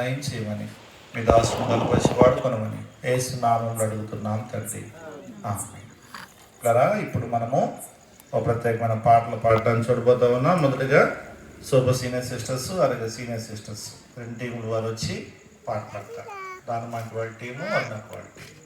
సహాయం చేయమని మీ దాసును బలపరిచి వాడుకొనమని ఏసునామంలో అడుగుతున్నాం తండ్రి. కదా ఇప్పుడు మనము ఒక ప్రత్యేకమైన పాటలు పాడటానికి చూడబోతా ఉన్నాం. మొదటగా సూపర్ సీనియర్ సిస్టర్స్ అలాగే సీనియర్ సిస్టర్స్. రెండు టీములు వారు వచ్చి పాట పాడతారు. దాని మాకు వాళ్ళ టీము అన్నకు వాళ్ళ టీము.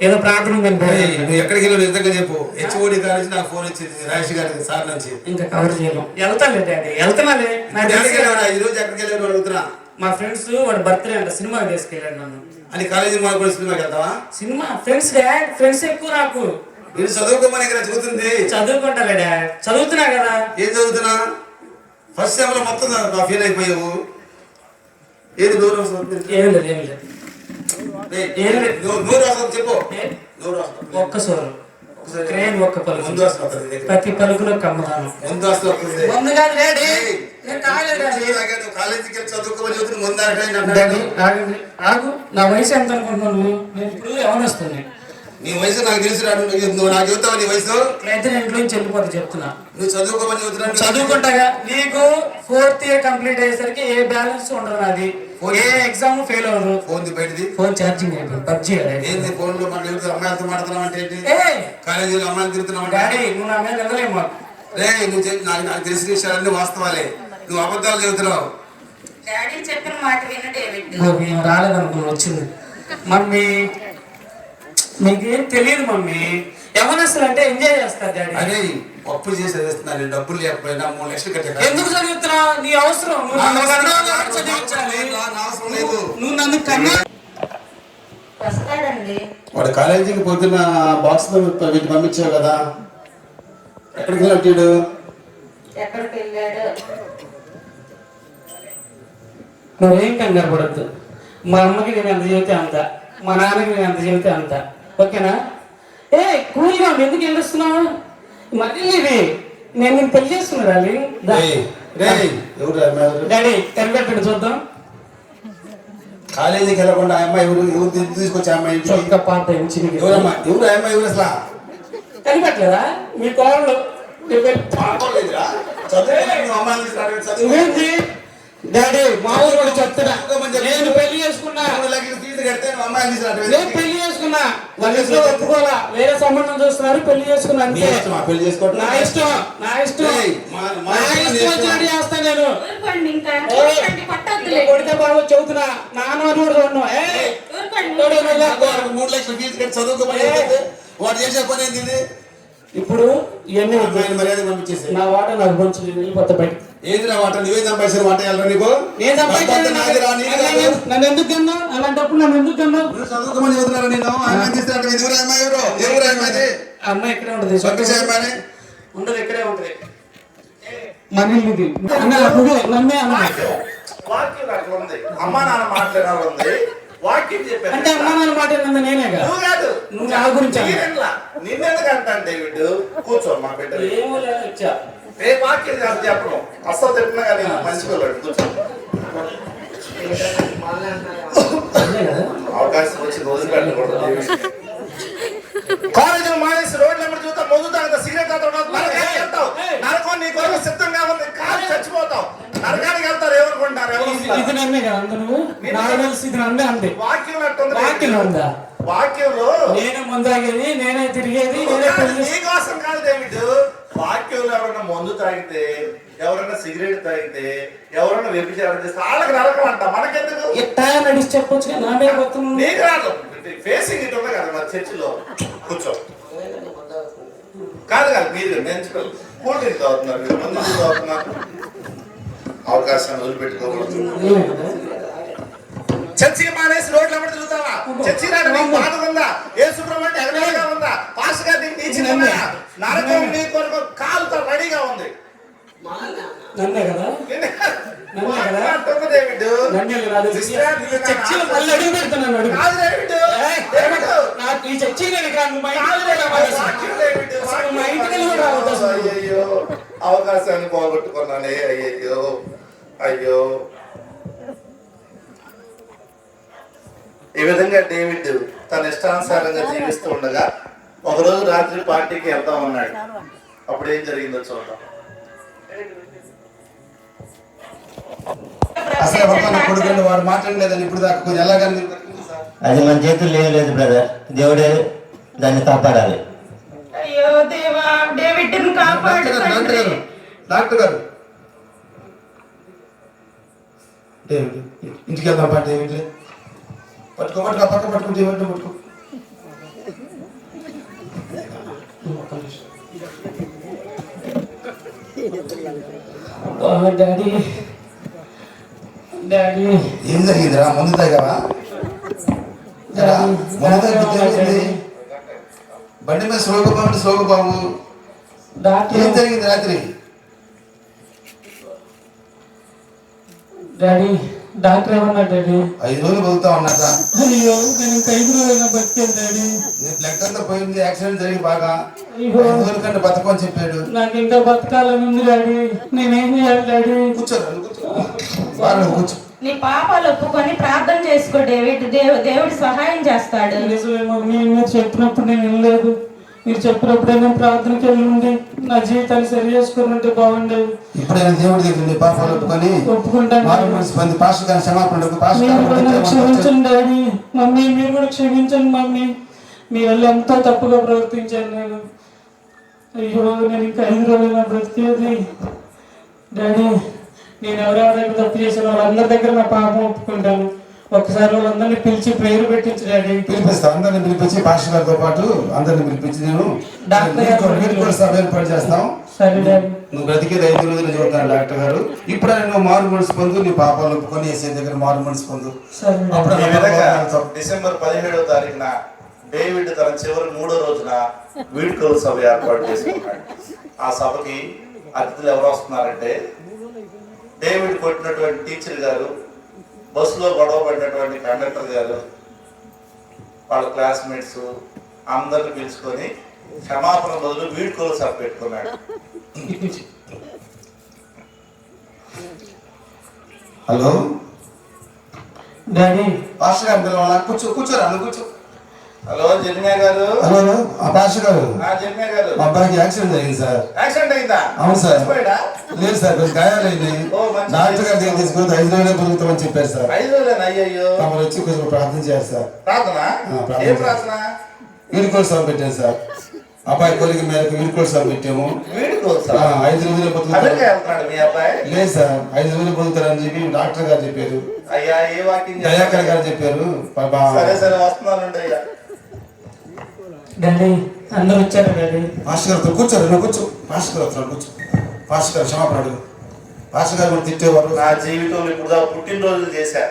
ఏదో ప్రార్థన నువ్వు ఎక్కడికి వెళ్ళి నిజంగా చెప్పు. హెచ్ఓడి కాలేజ్ నాకు ఫోన్ వచ్చింది రాజేష్ గారికి సార్ నుంచి. ఇంకా కవర్ చేయలేం వెళ్తాలే డాడీ? ఈ రోజు ఎక్కడికి వెళ్ళావు అడుగుతున్నా. మా ఫ్రెండ్స్ వాడు బర్త్డే అంట సినిమాకి తీసుకెళ్ళాడు నన్ను. అని కాలేజీ మాకు కూడా సినిమాకి వెళ్తావా? సినిమా ఫ్రెండ్స్ డాడ్ ఫ్రెండ్స్ ఎక్కువ నాకు. నేను చదువుకోమని ఇక్కడ చదువుతుంది చదువుకుంటాలే డాడ్ చదువుతున్నా కదా. ఏం చదువుతున్నా? ఫస్ట్లో మొత్తం ఫెయిల్ అయిపోయావు. ఏది వస్తుంది ఏం లేదు ఏం లేదు ఏయ్, ఏం లేదు. నూరు నూరు వస్తుంది చెప్పు. ఒక్క క్రేన్ ఒక్క పలుకు. ప్రతి పలుకులో కమ్మదానం ముందు వస్తుంది ముందుగా నువ్వు ఆగు నా వయసు ఎంత అనుకుంటున్నాను నేను ఇప్పుడు ఎవరిస్తుంది నీ వయసు నాకు తెలుసు రాడు నువ్వు నాకు చెబుతావా నీ వయసు? అయితే నేను ఇంట్లో నుంచి వెళ్ళిపోతే చెప్తున్నా. నువ్వు చదువుకోమని చెబుతున్నా చదువుకుంటాగా నీకు ఫోర్త్ ఇయర్ కంప్లీట్ అయ్యేసరికి ఏ బ్యాలెన్స్ ఉండదు నాది. ఏ ఎగ్జామ్ ఫెయిల్ అవ్వదు. ఫోన్ బయటది ఫోన్ ఛార్జింగ్ అయిపోయింది. పబ్జీ ఏంది ఫోన్లో మన ఎవరితో అమ్మాయిలతో మాట్లాడుతున్నావు అంటే ఏంటి? ఏ! కాలేజీలో అమ్మాయిలు తిరుగుతున్నావు అంటే? డాడీ నువ్వు నా మీద వెళ్ళలేము రే నువ్వు నాకు నాకు తెలిసిన విషయాలన్నీ వాస్తవాలే. నువ్వు అబద్ధాలు చెబుతున్నావు. డాడీ చెప్పిన మాట విను డేవిడ్ మేము రాలేదనుకుని వచ్చింది. మమ్మీ మీకేం తెలియదు మమ్మీ. యవనస్తులు అంటే ఎంజాయ్ చేస్తారు డాడీ అరే అప్పులు చేసి చదివిస్తున్నాను నేను డబ్బులు లేకపోయినా మూడు లక్షలు కట్టే ఎందుకు చదువుతున్నా నీ అవసరం. నువ్వు నన్ను కన్నా వస్తాడండి. వాడు కాలేజీకి పొద్దున్న బాక్స్ వీటి పంపించావు కదా. ఎక్కడికి వెళ్ళాడు ఎక్కడికి వెళ్ళాడు నువ్వేం కంగారు పడద్దు. మా అమ్మకి నేను ఎంత చెబితే అంత. మా నాన్నకి నేను ఎంత చెబితే అంత. ఓకేనా? ఏ కూల్గా ఎందుకు ఏడుస్తున్నావు? మళ్ళీ ఇది నేను నేను పెళ్ళి అమ్మాయి ఎవరు? డాడీ కనిపెట్టండి చూద్దాం. కాలేజీకి వెళ్ళకుండా ఆ అమ్మాయి ఎవరు ఎవరు తీసుకొచ్చే అమ్మాయి పాత చినికి ఎవరమ్మా? ఎవరు అమ్మాయి ఎవరు అసలు? కనిపెట్టలేదా? మీ కోళ్ళు చదువు. నువ్వేంటి డాడీ మా ఊరు కూడా చెప్తున్నా. నేను పెళ్ళి చేసుకున్నా. నేను పెళ్ళి చేసుకున్నా. వాళ్ళ ఇంట్లో ఒప్పుకోవాలా? వేరే సంబంధం చూస్తున్నారు పెళ్ళి చేసుకున్నా అంతే. పెళ్ళి చేసుకోవడం నా ఇష్టం నా ఇష్టం. ఏయ్, మా- మా నా ఇష్టం. వచ్చినట్టు చేస్తాను నేను. కొడితే బాబు చెబుతున్నా. నాన్న కూడా చూడను ఏయ్, ఊరుకోండి చూడు నువ్వు. వాడు మూడు లక్షలు ఫీజు కట్టి చదువుకోమని వాడు చేసే పని? ఇప్పుడు ఇవన్నీ మర్యాద పంపించేసి నా వాట నాకు కొంచెం వెళ్ళిపోతా బయట ఏందిరా వాట నువ్వే సంపాదించిన వాట వెళ్ళరా నీకు? నేను. నన్ను ఎందుకు కన్నా అలాంటప్పుడు నన్ను ఎందుకు కన్నా నువ్వు చదువుకోమని చెబుతున్నారా నేను అమ్మాయిని తీసుకురావడం ఎవరు అమ్మాయి ఎవరు? ఎవరు అమ్మాయి అమ్మాయి ఇక్కడే ఉంటది? ఉండదు ఇక్కడే ఉంటది? మన ఇది. వాక్యం అట్లా ఉంది. అమ్మా నాన్న మాట్లాడాలి ఉంది. వాక్యం చెప్పాను అంటే అమ్మా నాన్న మాట ఏంటంటే నేనేగా నువ్వు కాదు. నువ్వు నా గురించి? నిన్నెందుకు కూర్చో మా బిడ్డ ఏమో ఏ వాక్యం కాదు చెప్పడం అస్సలు చెప్పినా కానీ మంచి పిల్లడు కూర్చో అదే కదా అవకాశం వచ్చి రోజు పెట్టకూడదు కాలేజీలో మానేసి రోడ్ల మీద చూస్తా మొదలు తాగుతా సిగరెట్ తాగుతా నరకానికి వెళ్తావు నరకం నీ కొరకు సిద్ధంగా ఉంది కాదు చచ్చిపోతావు. నరకానికి వెళ్తారు ఎవరుకుంటారు ఎవరు ఇది- నన్నే కదా అంత నువ్వు నాకు తెలిసి ఇది నన్నే అంది వాక్యం అట్టుంది వాక్యం ఉందా? వాక్యంలో నేనే మందాగేది నేనే తిరిగేది నేనే నీకోసం కాదు డేవిడ్. వాక్యంలో ఎవరైనా మందు తాగితే ఎవరైనా సిగరెట్ తాగితే ఎవరైనా వ్యభిచారం చేస్తే వాళ్ళకి నరకం అంట. మనకెందుకు? ఎట్టా నడిచి చెప్పొచ్చు కదా, నా మీద నీకు రాదు. ఫేసింగ్ ఇటు ఉంది కదా మరి చర్చిలో. కూర్చో. కాదు కాదు మీరు నేర్చుకోవాలి. కూల్ డ్రింక్ తాగుతున్నారు మీరు. మందు తాగుతున్నారు? అవకాశాన్ని వదిలిపెట్టుకోకూడదు. చర్చికి మానేసి రోడ్ల మీద తిరుగుతావా? చర్చి రాడు నీకు బాధ ఉందా ఏ సుబ్రహ్మణ్యం ఎగరగా ఉందా? పాస్ గారు నీకు నరకం నీ కొరకు కాలుతో రెడీగా ఉంది. నన్నే కదా? నన్నే కదా? నన్నే కదా? చర్చిలో మళ్ళీ అడుగు పెడుతున్నాను అడుగు. నాకు ఈ చర్చి. అయ్యో అవకాశాన్ని పోగొట్టుకున్నానే అయ్యయ్యో అయ్యో. ఈ విధంగా డేవిడ్ తన ఇష్టానుసారంగా జీవిస్తూ ఉండగా ఒకరోజు రాత్రి పార్టీకి వెళ్తా ఉన్నాడు అప్పుడు ఏం జరిగిందో చూద్దాం. అసలు ఎవరితో నా కొడుకు వాడు మాట్లాడలేదని ఇప్పుడు దాకా కొంచెం ఎలాగని? అది మన చేతుల్లో ఏం లేదు బ్రదర్ దేవుడే దాన్ని కాపాడాలి. అయ్యో దేవా డేవిడ్ కాపాడు డాక్టర్ గారు డాక్టర్ గారు డాక్టర్ గారు. డేవిడ్ ఇంటికి వెళ్దాం పా డేవిడ్ పట్టుకో పట్టుకో పక్క పట్టుకో డేవిడ్ పట్టుకో. డాడీ. డాడీ. ఏం జరిగిందిరా ముందు ఎరా, ముందు? బండి మీద ఏం జరిగింది రాత్రి? డాడీ. డాక్టర్ ఏమన్నా డాడీ? ఐదు రోజులు బతుకుతా ఉన్నట అయ్యో నేను ఇంకా ఐదు రోజులైనా బతికాను డాడీ? నీ బ్లడ్ అంతా పోయింది యాక్సిడెంట్ జరిగి బాగా. ఐదు రోజుల కంటే బతకమని చెప్పాడు. నాకు ఇంకా బతకాలని ఉంది డాడీ. నేనేం చేయాలి డాడీ? కూర్చోరా కూర్చో. నీ పాపాలు ఒప్పుకొని ప్రార్థన చేసుకో డేవిడ్. దేవు దేవుడు సహాయం చేస్తాడు. నిజమే మమ్మీ మీరు చెప్పినప్పుడు నేను వినలేదు. మీరు చెప్పినప్పుడే నేను ప్రార్థనకి వెళ్ళండి నా జీవితాన్ని సరి చేసుకుని ఉంటే బాగుండేది. ఇప్పుడైనా దేవుడి దగ్గర పాపాలు ఒప్పుకొని ఒప్పుకుంటాను. పాస్టర్ గారిని క్షమాపణ. పాస్టర్ క్షమించండి డాడీ. మమ్మీ మీరు కూడా క్షమించండి మమ్మీ. మీ వల్ల ఎంతో తప్పుగా ప్రవర్తించాను నేను. అయ్యో నేను ఇంకా ఐదు రోజులు బ్రతికేది? డాడీ నేను ఎవరెవరి దగ్గర తప్పు చేసిన వాళ్ళందరి దగ్గర నా పాపం ఒప్పుకుంటాను. ఒక్కసారి వాళ్ళందరినీ పిలిచి ప్రేరు పెట్టించు డాడీ. పిలిపిస్తా. అందరిని పిలిపించి పాస్టర్ గారితో పాటు అందరిని పిలిపించి నేను డాక్టర్ సభ ఏర్పాటు చేస్తాం. సరే డాడీ. నువ్వు బ్రతికేది ఐదు రోజులు చూస్తాను డాక్టర్ గారు. ఇప్పుడైనా నువ్వు మారు మనసు పొందు నీ పాపాలు ఒప్పుకొని వేసే దగ్గర మారు మనసు పొందు. అప్పుడు. డిసెంబర్ పదిహేడవ తారీఖున డేవిడ్ తన చివరి మూడో రోజున వీడ్కోలు సభ ఏర్పాటు చేసుకున్నాడు. ఆ సభకి అతిథులు ఎవరు వస్తున్నారంటే డేవిడ్ కొట్టినటువంటి టీచర్ గారు బస్సులో గొడవ పడినటువంటి కండక్టర్ గారు వాళ్ళ క్లాస్మేట్స్ అందరిని పిలుచుకొని క్షమాపణ బదులు వీడుకోలు సభ పెట్టుకున్నాడు. హలో? డాడీ. పాస్టర్ గారు పిలవాలా కూర్చో కూర్చోరా కూర్చో. హలో జన్మే గారు. హలో ఆ పాస్టర్ గారు. ఆ జన్మే గారు. మా అబ్బాయికి యాక్సిడెంట్ జరిగింది సార్. యాక్సిడెంట్ అయిందా? అవును సార్. లేదు సార్ కొంచెం గాయాలైంది. డాక్టర్ గారి దగ్గర తీసుకుని ఐదు రోజులే పొందుతామని చెప్పారు సార్. ఐదు రోజులేనా అయ్యయ్యో. తమరు వచ్చి కొంచెం ప్రార్థన చేయాలి సార్. ప్రార్థన. ఏం ప్రార్థన? వీడుకోలు సభ పెట్టాను సార్. అబ్బాయి కోరిక మేరకు వీడుకోలు సభ పెట్టాము. సార్? ఐదు రోజులే అబ్బాయి? లేదు సార్ ఐదు రోజులు పొందుతారని చెప్పి డాక్టర్ గారు చెప్పారు. అయ్యా ఏ వాకింగ్ దయాకర్ గారు చెప్పారు. పాపా సరే సరే వస్తున్నానండి అయ్యా. డాడీ అందరు వచ్చారు డాడీ మాస్టర్ గారితో కూర్చోరు నువ్వు కూర్చో. మాస్టర్ గారు వస్తున్నాడు, కూర్చో. మాస్టర్ గారు క్షమాపణ అడుగు. మాస్టర్ గారు కూడా తిట్టేవారు. నా జీవితంలో ఇప్పుడు దాకా పుట్టినరోజులు చేశా.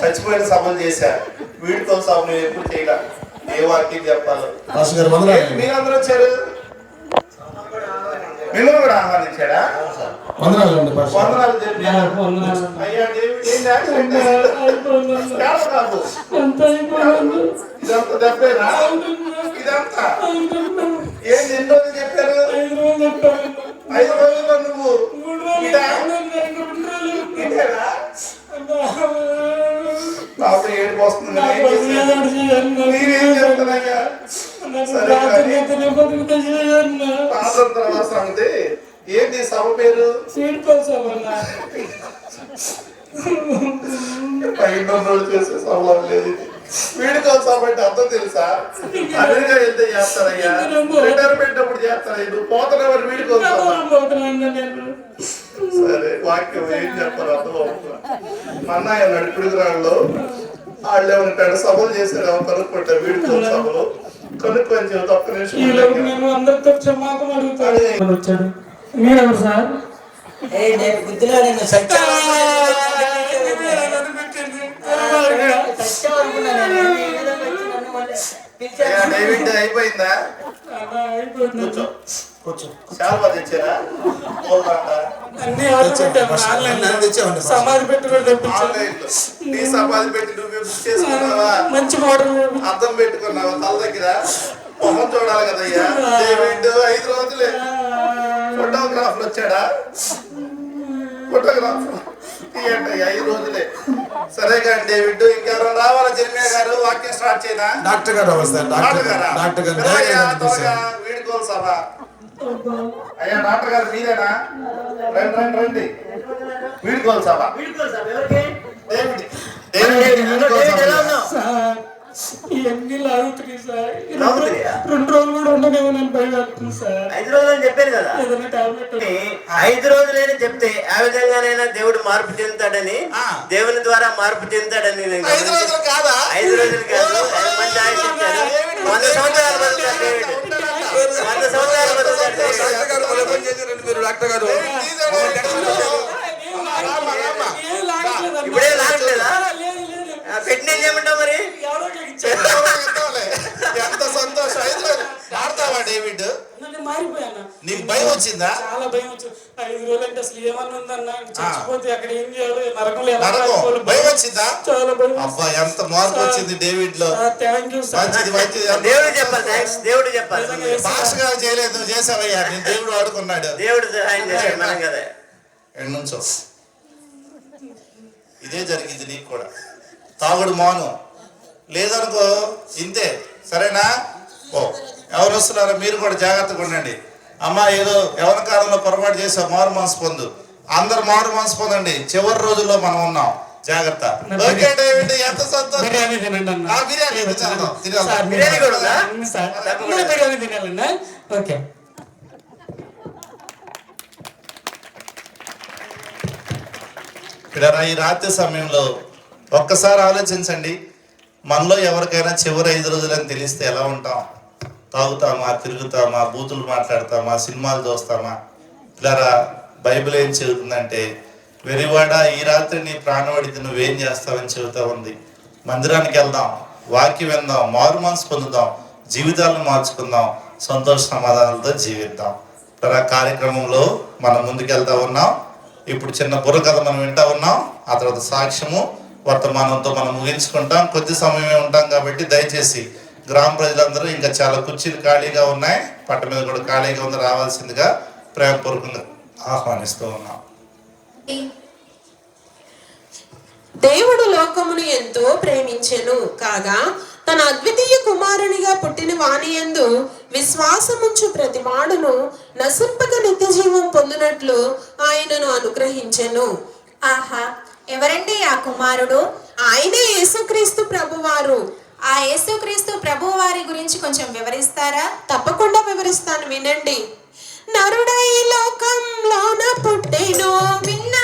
చచ్చిపోయిన సభలు చేశా. వీడుకోలు సభ నేను ఎప్పుడు చేయలే. ఏ వాకింగ్ చెప్పాలో. మాస్టర్ గారు మీరందరూ వచ్చారు? మిమ్మల్ని కూడా ఆహ్వానించాడా? వందనాలు అండి. వందనాలు చెప్పి వందనాలు. అయ్యా డేవిడ్ ఏంటి యాక్సిడెంట్ కాదు ఇదంతా దెబ్బేనా ఇదంతా? ఏంటి ఎన్ని రోజులు చెప్పారు? ఐదు నువ్వు. ఏడుపు వస్తుంది ఏం సరే. స్వాతంత్ర సంగతి. ఏంటి సభ పేరు. పైన రోజులు చేసే సభలో లేదు. వీడుకోవాలి సభ అంటే అర్థం తెలుసా? అమెరికా వెళ్తే చేస్తారయ్యా. రిటైర్మెంట్ అప్పుడు చేస్తారా? నువ్వు పోతున్నవారు సభ. నేను. సరే వాక్యం ఏం చెప్పారు అర్థం అవుతుందా? మన్నాయ నడుపుడుగురాళ్ళు వాళ్ళు ఏమైనా పెద్ద సభలు చేశారు? ఏమో కనుక్కుంటా. వీడుకోవాలి సభలు. కనుక్కొని చెబుతా ఒక్క నిమిషం. అందరితో క్షమాపణ అడుగుతాను ఎవరు వచ్చాడు? మీరెవరు సార్ బుద్ధిలో నేను. అయిపోయిందా కూర్చో కూర్చో చాలా తెచ్చారా. సమాధి పెట్టి సమాధి పెట్టి నువ్వే చేసుకున్నావా మంచి మోడల్ అద్దం పెట్టుకున్నావా తల దగ్గర మొహం చూడాలి కదయ్యా ఐదు రోజులే ఫోటోగ్రాఫర్ వచ్చాడా ఫోటోగ్రాఫర్ రోజులే సరే కానీ డేవిడ్ ఇంకెవరైనా రావాలా జర్మియా గారు వాక్యం స్టార్ట్ చేయనా డాక్టర్ గారు సార్ డాక్టర్ గారు? డాక్టర్. వీడుకోవాలి సభ అయ్యా డాక్టర్ గారు మీరేనా రండి రండి రండి వీడుకోవాలి సభ? డేవిడ్ డేవిడ్, ఎలా సభ. ఉన్నావు? ఇవన్నీ లాగుతున్నాయి సార్. రెండు- రోజులు కూడా ఉండనేమో నేను భయపడుతుంది సార్. ఐదు రోజులు అని చెప్పాను కదా. ఏదైనా టాబ్లెట్ ఐదు రోజులైనా చెప్తే ఆ విధంగానైనా దేవుడు మార్పు చెందుతాడని ఆ. దేవుని ద్వారా మార్పు చెందుతాడని నేను ఐదు. రోజులు కాదా? ఐదు రోజులు భయం వచ్చిందా? అబ్బా ఎంత మార్పు వచ్చింది డేవిడ్లో మంచిది మంచిది. దేవుడు చెప్పాలి థ్యాంక్స్ దేవుడు చెప్పాలి. చేయలేదు చేసావయ్యా నేను దేవుడు ఆడుకున్నాడు. దేవుడు సహాయం చేశాడు మనం కదా ఎండు నుంచో. ఇదే జరిగింది నీకు కూడా. తాగుడు మాను. లేదనుకో ఇంతే. సరేనా? ఓ ఎవరు వస్తున్నారో మీరు కూడా జాగ్రత్తగా ఉండండి. అమ్మ ఏదో ఎవరి కాలంలో పొరపాటు చేసావు మారు మనసు పొందు. అందరు మారు మనసు పొందండి. చివరి రోజుల్లో మనం ఉన్నాం. జాగ్రత్త. ఓకే డేవిడ్ ఎంత సంతోషం. బిర్యానీ తినండి ఆ, బిర్యానీ కూడా సార్ బిర్యానీ తినాలన్నా. ఓకే. ఇక్కడ ఈ రాత్రి సమయంలో ఒక్కసారి ఆలోచించండి. మనలో ఎవరికైనా చివరి ఐదు రోజులని తెలిస్తే ఎలా ఉంటాం? తాగుతామా తిరుగుతామా బూతులు మాట్లాడతామా సినిమాలు చూస్తామా? ఇలా బైబిల్ ఏం చెబుతుందంటే వెరివాడ ఈ రాత్రి నీ ప్రాణవడితే నువ్వేం చేస్తావని చెబుతా ఉంది. మందిరానికి వెళ్దాం వాక్యం విందాం మారు మనసు పొందుదాం జీవితాలను మార్చుకుందాం సంతోష సమాధానాలతో జీవిద్దాం. ఇలా కార్యక్రమంలో మనం ముందుకెళ్తా ఉన్నాం. ఇప్పుడు చిన్న బుర్రకథ మనం వింటా ఉన్నాం. ఆ తర్వాత సాక్ష్యము వర్తమానంతో మనం ముగించుకుంటాం. కొద్ది సమయమే ఉంటాం కాబట్టి దయచేసి గ్రామ ప్రజలందరూ ఇంకా చాలా కుర్చీలు ఖాళీగా ఉన్నాయి. పట్ట మీద కూడా ఖాళీగా ఉంది రావాల్సిందిగా ప్రేమపూర్వకంగా ఆహ్వానిస్తూ ఉన్నాం దేవుడు లోకమును ఎంతో ప్రేమించెను కాగా తన అద్వితీయ కుమారునిగా పుట్టిన వానియందు విశ్వాసముంచు ప్రతి మాడును నశింపక నిత్య జీవం పొందినట్లు ఆయనను అనుగ్రహించెను. ఆహా ఎవరండి ఆ కుమారుడు? ఆయనే యేసుక్రీస్తు ప్రభువారు. ఆ యేసుక్రీస్తు ప్రభు వారి గురించి కొంచెం వివరిస్తారా? తప్పకుండా వివరిస్తాను వినండి. నరుడై లోకంలోన పుట్టెను విన్న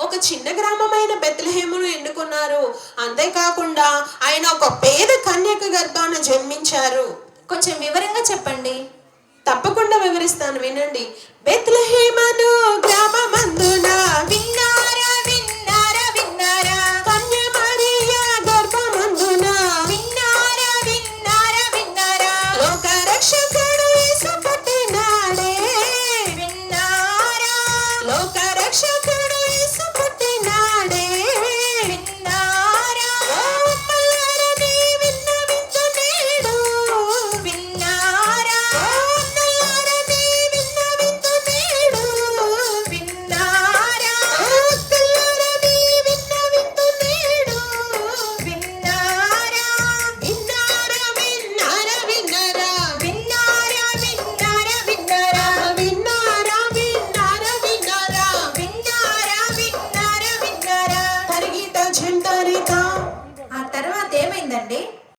ఒక చిన్న గ్రామమైన బెత్లహేమును ఎన్నుకున్నారు. అంతేకాకుండా ఆయన ఒక పేద కన్యక గర్భాన జన్మించారు. కొంచెం వివరంగా చెప్పండి. తప్పకుండా వివరిస్తాను వినండి. బెత్లహేమను గ్రామమందున